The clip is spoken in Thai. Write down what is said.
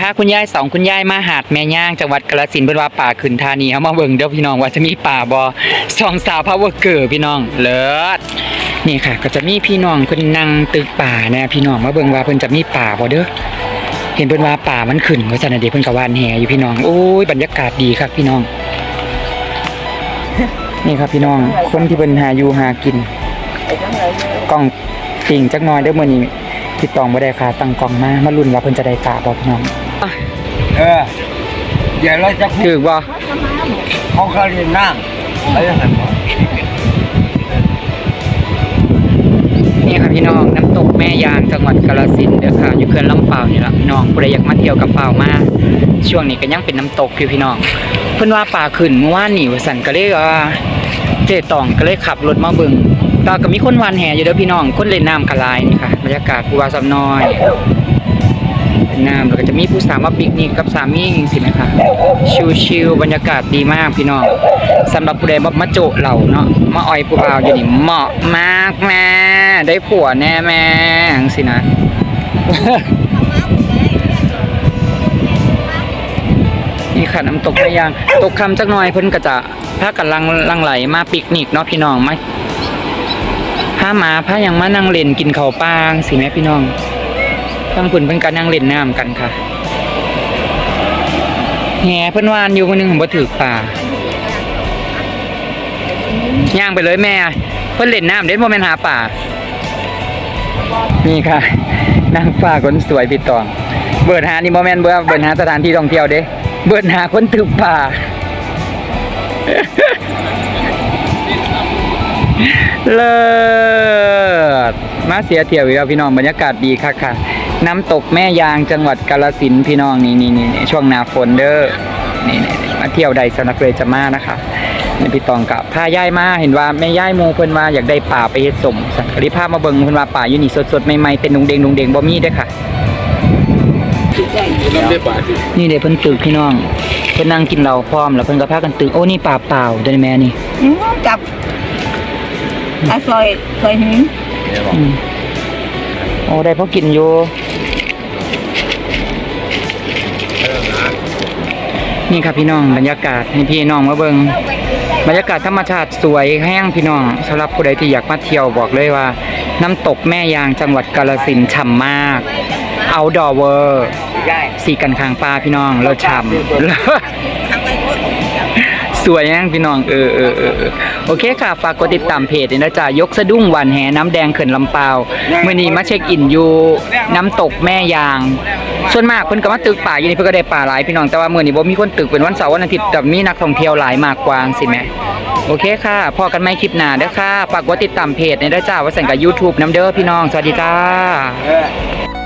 พาคุณยายสองคุณยายมาหาดแม่ย่างจังหวัดกาฬสินธุ์เป็นว่าป่าขึ้นธานีเขามาเบิ่งเด้อพี่น้องว่าจะมีป่าบอสองสาวพาวเวอร์เกอร์พี่น้องเลิศนี่ค่ะ ก็จะมีพี่น้องเพิ่นนั่งตึกป่านะพี่น้องมาเบิ่งว่าเพิ่นจะมีป่าบ่เด้อเห็นเพิ่นว่าป่ามันขึ้นว่าซั่นน่ะเดียเพิ่นก็วานแหอยู่พี่น้องโอ้ยบรรยากาศดีครับพี่น้อง นี่ครับพี่น้องคนที่เพิ่นหาอยู่หากินกล้องติ่งจักหน่อยเด้อมื้อนี้พี่ตองบ่ได้ค่าตั้งกล้องมามาลุ้นว่าเพิ่นจะได้กะบ่พี่น้อง เออเดี๋ยวเราจะพูดถูกบ่เขาเขาเรียนน้ำอะไรหันมานี่ครับพี่น้องน้ำตกแม่ยางจังหวัดกาฬสินธุ์เด้อค่ะอยู่เขื่อนลำเปาวนี่ล่ะพี่น้องผู้ใดอยากมาเที่ยวกับเปาวมาช่วงนี้ก็ยังเป็นน้ำตกอยู่พี่น้อง เพิ่นว่าป่าขึ้นเมื่อวานนี่ว่าซั่นก็เลยว่าเจตองก็เลยขับรถมาเบิ่งแตาก็มีคนวานแห่อยู่เด้อพี่น้อง คนเล่นน้ำกะลายนี่ค่ะบรรยากาศผู้ว่าซ้ำน้อย เล่นน้ำแล้วก็จะมีผู้สาวมาปิกนิกกับสามีจังซี่นะคะชิลๆบรรยากาศดีมากพี่น้องสำหรับผู้ใดบ่มาโจเหล่าเนาะมาอ้อยผู้บ่าวอยู่นี่เหมาะมากแม่ได้ผัวแน่แม่จังซี่นะนี่ค่ะน้ำตกแม่ยางตกคำจักหน่อยเพิ่นก็จะพากันลังลังไหลมาปิกนิกเนาะพี่น้องไหมพาหมาพายังมานั่งเล่นกินข้าวปางสิแม่พี่น้อง ทั้งเพิ่นเพิ่นก็นั่งเล่นน้ำกันค่ะแหเพิ่นวานอยู่มื้อหนึงผมบ่ถือป่าย่างไปเลยแม่ เพิ่นเล่นน้ำเด่นบ่แม่นหาป่า นี่ค่ะนางฟ้าคนสวยพี่ตอง เบิดหานี่บ่แม่นเบิ่เบิดหาสถานที่ท่องเที่ยวเด้ เบิดหาคนถือป่าเลิศมาเสียเที่ยวอีกแล้วพี่น้องบรรยากาศดีค่ะค่ะ น้ำตกแม่ยางจังหวัดกาฬสินธุ์พี่น้องนี่นี่นี่นี่ช่วงหนาฝนเด้อนี่นี่นี่มาเที่ยวใดสำนักเลยจะมานะคะนี่พี่ตองกับพาย่ายมาเห็นว่าแม่ย่ายโมเพิ่นว่าอยากได้ป่าไปเฮ็ดสมสันก็เลยพามาเบิ่งเพิ่นว่าป่าอยู่นี่สดๆใหม่ๆเป็นนุงเดงนุงเดงบ่มีเด้อค่ะนี่เดี๋ยวเพิ่นตึกพี่น้องเพิ่นนั่งกินเหล้าพร้อมแล้วเพิ่นก็พากันตึกโอ้นี่ป่าเปล่าเด้อแม่นี่อืมกับอาซอยซอยหินอืมโอ้ได้พอกินอยู่ นี่ครับพี่น้องบรรยากาศให้พี่น้องมาเบิ่งบรรยากาศธรรมชาติสวยแห้งพี่น้องสำหรับผู้ใดที่อยากมาเที่ยวบอกเลยว่า น้ำตกแม่ยางจังหวัดกาฬสินธุ์ฉ่ำมาก เอาดอเวอร์สีกันคางปลาพี่น้องเราฉ่ำสวยยังพี่น้องเออเออเออเออโอเคค่ะ ฝากกดติดตามเพจด้วยนะจ๊ะยกสะดุ้งหวันแหน้ำแดงเขื่อนลำเปาวเมื่อนี้มาเช็คอินอยู่น้ำตกแม่ยาง ส่วนมากเพิ่นก็มาตึกป่าอยู่นี่เพิ่นก็ได้ป่าหลายพี่น้องแต่ว่ามื้อนี้บ่มีคนตึกเป็นวันเสาร์วันอาทิตย์แต่มีนักท่องเที่ยวหลายมากกว่าสิแม่โอเคค่ะพอกันไม่คลิปหน้าเด้อค่ะฝากกดติดตามเพจด้วยนะจ๊ะว่าสั่นกับ YouTube น้ำเด้อพี่น้อง สวัสดีจ้า